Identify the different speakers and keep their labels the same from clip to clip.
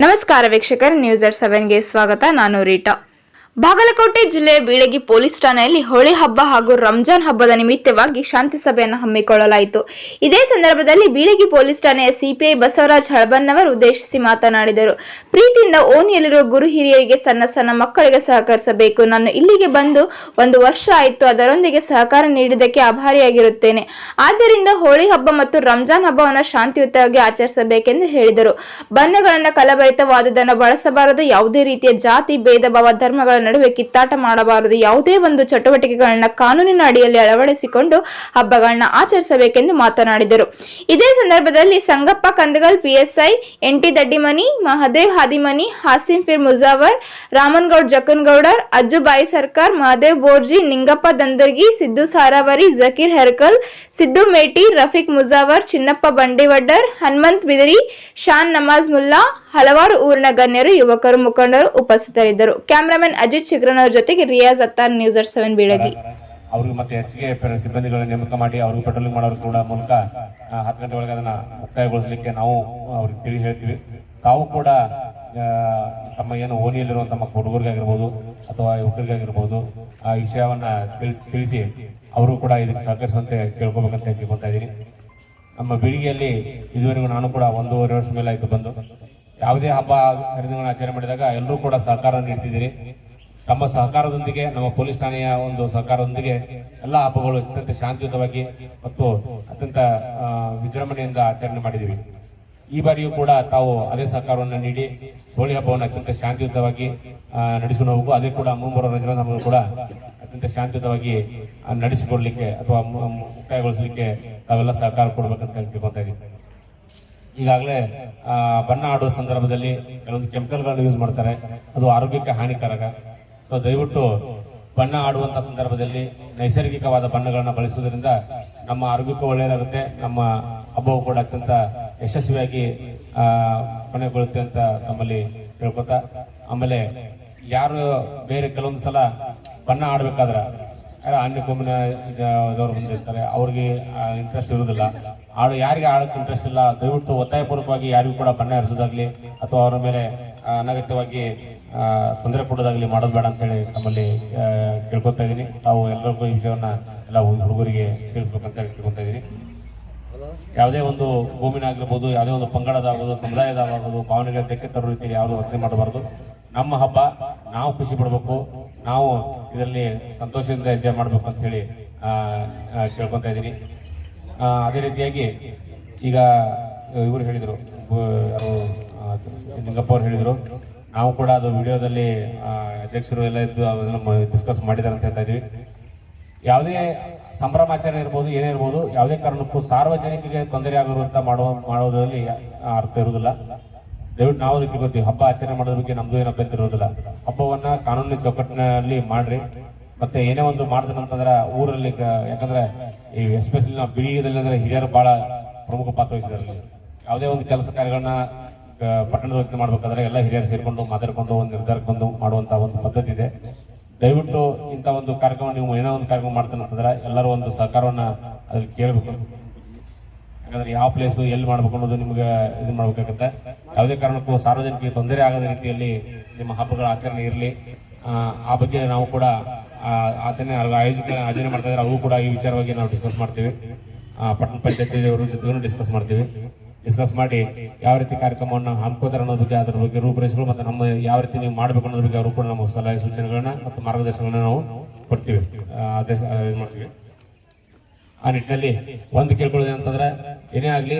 Speaker 1: ನಮಸ್ಕಾರ ವೀಕ್ಷಕರ ನ್ಯೂಸ್ ಎಟ್ ಸೆವೆನ್ಗೆ ಸ್ವಾಗತ. ನಾನು ರೀಟಾ. ಬಾಗಲಕೋಟೆ ಜಿಲ್ಲೆಯ ಬೀಳಗಿ ಪೊಲೀಸ್ ಠಾಣೆಯಲ್ಲಿ ಹೋಳಿ ಹಬ್ಬ ಹಾಗೂ ರಂಜಾನ್ ಹಬ್ಬದ ನಿಮಿತ್ತವಾಗಿ ಶಾಂತಿ ಸಭೆಯನ್ನು ಹಮ್ಮಿಕೊಳ್ಳಲಾಯಿತು. ಇದೇ ಸಂದರ್ಭದಲ್ಲಿ ಬೀಳಗಿ ಪೊಲೀಸ್ ಠಾಣೆಯ ಸಿಪಿಐ ಬಸವರಾಜ್ ಹಳಬನ್ನವರು ಉದ್ದೇಶಿಸಿ ಮಾತನಾಡಿದರು. ಪ್ರೀತಿಯಿಂದ ಓಣಿಯಲ್ಲಿರುವ ಗುರು ಹಿರಿಯರಿಗೆ ಸಣ್ಣ ಸಣ್ಣ ಮಕ್ಕಳಿಗೆ ಸಹಕರಿಸಬೇಕು. ನಾನು ಇಲ್ಲಿಗೆ ಬಂದು ಒಂದು ವರ್ಷ ಆಯಿತು. ಅದರೊಂದಿಗೆ ಸಹಕಾರ ನೀಡಿದ್ದಕ್ಕೆ ಆಭಾರಿಯಾಗಿರುತ್ತೇನೆ. ಆದ್ದರಿಂದ ಹೋಳಿ ಹಬ್ಬ ಮತ್ತು ರಂಜಾನ್ ಹಬ್ಬವನ್ನು ಶಾಂತಿಯುತವಾಗಿ ಆಚರಿಸಬೇಕೆಂದು ಹೇಳಿದರು. ಬಣ್ಣಗಳನ್ನು ಕಲಬರಿತವಾದುದನ್ನು ಬಳಸಬಾರದು. ಯಾವುದೇ ರೀತಿಯ ಜಾತಿ, ಭೇದ, ಭಾವ ಧರ್ಮಗಳ ನಡುವೆ ಕಿತ್ತಾಟ ಮಾಡಬಾರದು. ಯಾವುದೇ ಒಂದು ಚಟುವಟಿಕೆಗಳನ್ನ ಕಾನೂನಿನ ಅಡಿಯಲ್ಲಿ ಅಳವಡಿಸಿಕೊಂಡು ಹಬ್ಬಗಳನ್ನ ಆಚರಿಸಬೇಕೆಂದು ಮಾತನಾಡಿದರು. ಇದೇ ಸಂದರ್ಭದಲ್ಲಿ ಸಂಗಪ್ಪ, ಕಂದಗಲ್, ಪಿಎಸ್ಐ ಎಂಟಿ ದಡ್ಡಿಮನಿ, ಮಹದೇವ್ ಹಾದಿಮನಿ, ಹಾಸಿಂ ಫಿರ್ ಮುಜಾವರ್, ರಾಮನ್ಗೌಡ್ ಜಕನ್ಗೌಡರ್ ಅಜ್ಜುಬಾಯಿ ಸರ್ಕಾರ್, ಮಹದೇವ್ ಬೋರ್ಜಿ, ನಿಂಗಪ್ಪ ದಂದರ್ಗಿ, ಸಿದ್ದು ಸಾರಾವರಿ, ಜಕೀರ್ ಹೆರ್ಕಲ್, ಸಿದ್ದು ಮೇಟಿ, ರಫೀಕ್ ಮುಜಾವರ್, ಚಿನ್ನಪ್ಪ ಬಂಡಿವಡ್ಡರ್, ಹನುಮಂತ್ ಬಿದರಿ, ಶಾನ್ ನಮಾಜ್ ಮುಲ್ಲಾ ಹಲವಾರು ಊರಿನ ಗಣ್ಯರು, ಯುವಕರು, ಮುಖಂಡರು ಉಪಸ್ಥಿತರಿದ್ದರು. ಕ್ಯಾಮರಾಮನ್ ಅಜಿತ್ ಶಿಗ್ರನವರ ಜೊತೆಗೆ Riyaz Attar, news at seven Bilagi.
Speaker 2: ಅವರು ಮತ್ತೆ ಹೆಚ್ಚಿಗೆ ಸಿಬ್ಬಂದಿಗಳನ್ನು ನೇಮಕ ಮಾಡಿ ಅವರು ಪೆಟ್ರೋಲಿಂಗ್ ಮಾಡೋರು ಕೂಡ ಮೂಲಕ ಹತ್ತು ಗಂಟೆ ಒಳಗೆ ಅದನ್ನ ಮುಕ್ತಾಯಗೊಳಿಸಲಿಕ್ಕೆ ನಾವು ಅವ್ರಿಗೆ ತಿಳಿ ಹೇಳ್ತೀವಿ. ತಾವು ಕೂಡ ತಮ್ಮ ಏನು ಓಣಿಯಲ್ಲಿರುವಂತ ತಮ್ಮ ಹುಡುಗರಿಗಾಗಿರ್ಬೋದು ಅಥವಾ ಯುವಕರಿಗಾಗಿರ್ಬೋದು, ಆ ವಿಷಯವನ್ನ ತಿಳಿಸಿ ತಿಳಿಸಿ ಅವರು ಕೂಡ ಇದಕ್ಕೆ ಸಹಕರಿಸುವಂತೆ ಕೇಳ್ಕೊಬೇಕಂತ ಕೇಳ್ಕೊತಾ ಇದ್ದೀನಿ. ನಮ್ಮ ಬೀಳಿಗೆಯಲ್ಲಿ ಇದುವರೆಗೂ ನಾನು ಕೂಡ ಒಂದೂವರೆ ವರ್ಷ ಮೇಲೆ ಆಯಿತು ಬಂದು. ಯಾವುದೇ ಹಬ್ಬ ಹರಿದಿನಗಳನ್ನು ಆಚರಣೆ ಮಾಡಿದಾಗ ಎಲ್ಲರೂ ಕೂಡ ಸಹಕಾರ ನೀಡ್ತಿದ್ದೀರಿ. ತಮ್ಮ ಸಹಕಾರದೊಂದಿಗೆ, ನಮ್ಮ ಪೊಲೀಸ್ ಠಾಣೆಯ ಒಂದು ಸಹಕಾರದೊಂದಿಗೆ ಎಲ್ಲ ಹಬ್ಬಗಳು ಅತ್ಯಂತ ಶಾಂತಿಯುತವಾಗಿ ಮತ್ತು ಅತ್ಯಂತ ವಿಜೃಂಭಣೆಯಿಂದ ಆಚರಣೆ ಮಾಡಿದ್ದೀವಿ. ಈ ಬಾರಿಯೂ ಕೂಡ ತಾವು ಅದೇ ಸಹಕಾರವನ್ನು ನೀಡಿ, ಹೋಳಿ ಹಬ್ಬವನ್ನು ಅತ್ಯಂತ ಶಾಂತಿಯುತವಾಗಿ ನಡೆಸಿಕೊಂಡು ಹೋಗಬೇಕು. ಅದೇ ಕೂಡ ಮುಂಬರುವ ರಂಜಾನ್ ಕೂಡ ಅತ್ಯಂತ ಶಾಂತಿಯುತವಾಗಿ ನಡೆಸಿಕೊಡ್ಲಿಕ್ಕೆ ಅಥವಾ ಮುಕ್ತಾಯಗೊಳಿಸಲಿಕ್ಕೆ ತಾವೆಲ್ಲ ಸಹಕಾರ ಕೊಡ್ಬೇಕಂತ ಕೇಳ್ಕೊತಾ ಇದ್ದೀವಿ. ಈಗಾಗಲೇ ಬಣ್ಣ ಆಡುವ ಸಂದರ್ಭದಲ್ಲಿ ಕೆಲವೊಂದು ಕೆಮಿಕಲ್ಗಳನ್ನು ಯೂಸ್ ಮಾಡ್ತಾರೆ. ಅದು ಆರೋಗ್ಯಕ್ಕೆ ಹಾನಿಕಾರಕ. ಸೊ ದಯವಿಟ್ಟು ಬಣ್ಣ ಆಡುವಂಥ ಸಂದರ್ಭದಲ್ಲಿ ನೈಸರ್ಗಿಕವಾದ ಬಣ್ಣಗಳನ್ನು ಬಳಸುವುದರಿಂದ ನಮ್ಮ ಆರೋಗ್ಯಕ್ಕೂ ಒಳ್ಳೆಯದಾಗುತ್ತೆ. ನಮ್ಮ ಹಬ್ಬವು ಕೂಡ ಅತ್ಯಂತ ಯಶಸ್ವಿಯಾಗಿ ಕೊನೆಗೊಳ್ಳುತ್ತೆ ಅಂತ ನಮ್ಮಲ್ಲಿ ಹೇಳ್ಕೊತಾ. ಆಮೇಲೆ, ಯಾರು ಬೇರೆ ಕೆಲವೊಂದು ಸಲ ಬಣ್ಣ ಆಡ್ಬೇಕಾದ್ರೆ ಯಾರೋ ಅನ್ಯ ಕೊಮ್ಮಿನ ಇದವರು ಬಂದಿರ್ತಾರೆ ಅವ್ರಿಗೆ ಇಂಟ್ರೆಸ್ಟ್ ಇರೋದಿಲ್ಲ. ಆಡು ಯಾರಿಗೆ ಆಡಕ್ಕೆ ಇಂಟ್ರೆಸ್ಟ್ ಇಲ್ಲ, ದಯವಿಟ್ಟು ಒತ್ತಾಯಪೂರ್ವಕವಾಗಿ ಯಾರಿಗೂ ಕೂಡ ಬಣ್ಣ ಹರಿಸೋದಾಗ್ಲಿ ಅಥವಾ ಅವರ ಮೇಲೆ ಅನಗತ್ಯವಾಗಿ ತೊಂದರೆ ಕೊಡೋದಾಗ್ಲಿ ಮಾಡೋದು ಬೇಡ ಅಂತೇಳಿ ನಮ್ಮಲ್ಲಿ ಕೇಳ್ಕೊತಾ ಇದ್ದೀನಿ. ತಾವು ಎಲ್ಲರಿಗೂ ಈ ವಿಷಯವನ್ನ ಎಲ್ಲ ಹುಡುಗರಿಗೆ ತಿಳಿಸ್ಬೇಕಂತೇಳಿ ಕೇಳ್ಕೊತಾ ಇದ್ದೀನಿ. ಯಾವುದೇ ಒಂದು ಭೂಮಿನಾಗಿರ್ಬೋದು ಯಾವುದೇ ಒಂದು ಪಂಗಡದಾಗೋದು ಸಮುದಾಯದಾಗೋದು ಭಾವನೆಗಳ ಧಕ್ಕೆ ತರೋ ರೀತಿ ಯಾವುದು ವರ್ತನೆ ಮಾಡಬಾರ್ದು. ನಮ್ಮ ಹಬ್ಬ, ನಾವು ಖುಷಿ ಪಡ್ಬೇಕು. ನಾವು ಇದರಲ್ಲಿ ಸಂತೋಷದಿಂದ ಎಂಜಾಯ್ ಮಾಡ್ಬೇಕು ಅಂತ ಹೇಳಿ ಆ, ಆ, ಕೇಳ್ಕೊಂತ ಇದ್ದೀನಿ. ಅದೇ ರೀತಿಯಾಗಿ ಈಗ ಇವರು ಹೇಳಿದರು ಲಿಂಗಪ್ಪ ಅವ್ರು ಹೇಳಿದರು ನಾವು ಕೂಡ ಅದು ವಿಡಿಯೋದಲ್ಲಿ ಅಧ್ಯಕ್ಷರು ಎಲ್ಲ ಇದ್ದು ಅದನ್ನು ಡಿಸ್ಕಸ್ ಮಾಡಿದ್ದಾರೆ ಅಂತ ಹೇಳ್ತಾ ಇದ್ದೀವಿ. ಯಾವುದೇ ಸಂಭ್ರಮಾಚರಣೆ ಇರ್ಬೋದು ಏನೇ ಇರ್ಬೋದು ಯಾವುದೇ ಕಾರಣಕ್ಕೂ ಸಾರ್ವಜನಿಕರಿಗೆ ತೊಂದರೆ ಆಗಿರುವಂತ ಮಾಡುವ ಮಾಡೋದ್ರಲ್ಲಿ ಅರ್ಥ ಇರುವುದಿಲ್ಲ. ದಯವಿಟ್ಟು ನಾವು ಗೊತ್ತೀವಿ ಹಬ್ಬ ಆಚರಣೆ ಮಾಡೋದ್ರ ಬಗ್ಗೆ ನಮ್ದು ಏನೋ ಅಭ್ಯಂತರ ಇರೋದಿಲ್ಲ. ಹಬ್ಬವನ್ನ ಕಾನೂನಿನ ಚೌಕಟ್ಟಿನಲ್ಲಿ ಮಾಡ್ರಿ. ಮತ್ತೆ ಏನೇ ಒಂದು ಮಾಡ್ಬೇಕಂತಂದ್ರೆ ಊರಲ್ಲಿ ಯಾಕಂದ್ರೆ ಈ ಎಸ್ಪೆಷಲಿ ನಾವು ಬಿಳಿಗದಲ್ಲಿ ಅಂದ್ರೆ ಹಿರಿಯರು ಬಹಳ ಪ್ರಮುಖ ಪಾತ್ರ ವಹಿಸಿದ್ರು. ಯಾವುದೇ ಒಂದು ಕೆಲಸ ಕಾರ್ಯಗಳನ್ನ ಪಟ್ಟಣದ ವ್ಯಕ್ತಿ ಮಾಡ್ಬೇಕಾದ್ರೆ ಎಲ್ಲ ಹಿರಿಯರು ಸೇರ್ಕೊಂಡು ಮಾತಾಡ್ಕೊಂಡು ಒಂದು ನಿರ್ಧಾರಕ್ಕೆ ಬಂದು ಮಾಡುವಂತ ಒಂದು ಪದ್ಧತಿ ಇದೆ. ದಯವಿಟ್ಟು ಇಂಥ ಒಂದು ಕಾರ್ಯಕ್ರಮ, ನೀವು ಏನೋ ಒಂದು ಕಾರ್ಯಕ್ರಮ ಮಾಡ್ತಾನೆ ಅಂತಂದ್ರೆ ಎಲ್ಲರೂ ಒಂದು ಸಹಕಾರವನ್ನ ಅದ್ರಲ್ಲಿ ಕೇಳಬೇಕು. ಯಾಕಂದ್ರೆ ಯಾವ ಪ್ಲೇಸು ಎಲ್ಲಿ ಮಾಡ್ಬೇಕು ಅನ್ನೋದು ನಿಮ್ಗೆ ಇದು ಮಾಡ್ಬೇಕಾಗತ್ತೆ. ಯಾವುದೇ ಕಾರಣಕ್ಕೂ ಸಾರ್ವಜನಿಕರಿಗೆ ತೊಂದರೆ ಆಗದ ರೀತಿಯಲ್ಲಿ ನಿಮ್ಮ ಹಬ್ಬಗಳ ಆಚರಣೆ ಇರಲಿ. ಆ ಬಗ್ಗೆ ನಾವು ಕೂಡ ಆತನೇ ಆಯೋಜಕ ಆಯೋಜನೆ ಮಾಡ್ತಾ ಇದ್ದಾರೆ ಅವರು ಕೂಡ ಈ ವಿಚಾರವಾಗಿ ನಾವು ಡಿಸ್ಕಸ್ ಮಾಡ್ತೀವಿ. ಪಟ್ಟಣ ಪಂಚಾಯತಿ ಅವರ ಜೊತೆಗೂ ಡಿಸ್ಕಸ್ ಮಾಡ್ತೀವಿ. ಡಿಸ್ಕಸ್ ಮಾಡಿ ಯಾವ ರೀತಿ ಕಾರ್ಯಕ್ರಮವನ್ನು ಹಮ್ಮಿಕೊತಾರೆ ಅನ್ನೋದ್ರ ಬಗ್ಗೆ, ಅದರ ಬಗ್ಗೆ ರೂಪುರೇಷೆಗಳು ಮತ್ತು ನಮ್ಮ ಯಾವ ರೀತಿ ನೀವು ಮಾಡಬೇಕು ಅನ್ನೋದ್ರ ಬಗ್ಗೆ ಅವರು ಕೂಡ ನಮ್ಮ ಸಲಹೆ ಸೂಚನೆಗಳನ್ನ ಮತ್ತು ಮಾರ್ಗದರ್ಶನಗಳನ್ನ ನಾವು ಕೊಡ್ತೀವಿ. ಆದೇಶ ಮಾಡ್ತೀವಿ. ಆ ನಿಟ್ಟಿನಲ್ಲಿ ಒಂದು ಕೇಳ್ಕೊಳ್ಳೋದು ಅಂತಂದ್ರೆ ಏನೇ ಆಗಲಿ,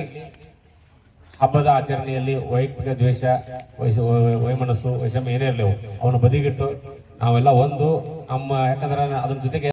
Speaker 2: ಹಬ್ಬದ ಆಚರಣೆಯಲ್ಲಿ ವೈಯಕ್ತಿಕ ದ್ವೇಷ ವಯಸ್ಸು ವೈಮನಸ್ಸು, ವೈಷಮ್ಯ ಏನೇ ಇರಲಿ ಅವನು ಬದಿಗಿಟ್ಟು ನಾವೆಲ್ಲ ಒಂದು ನಮ್ಮ, ಯಾಕಂದ್ರೆ ಅದ್ರ ಜೊತೆಗೆ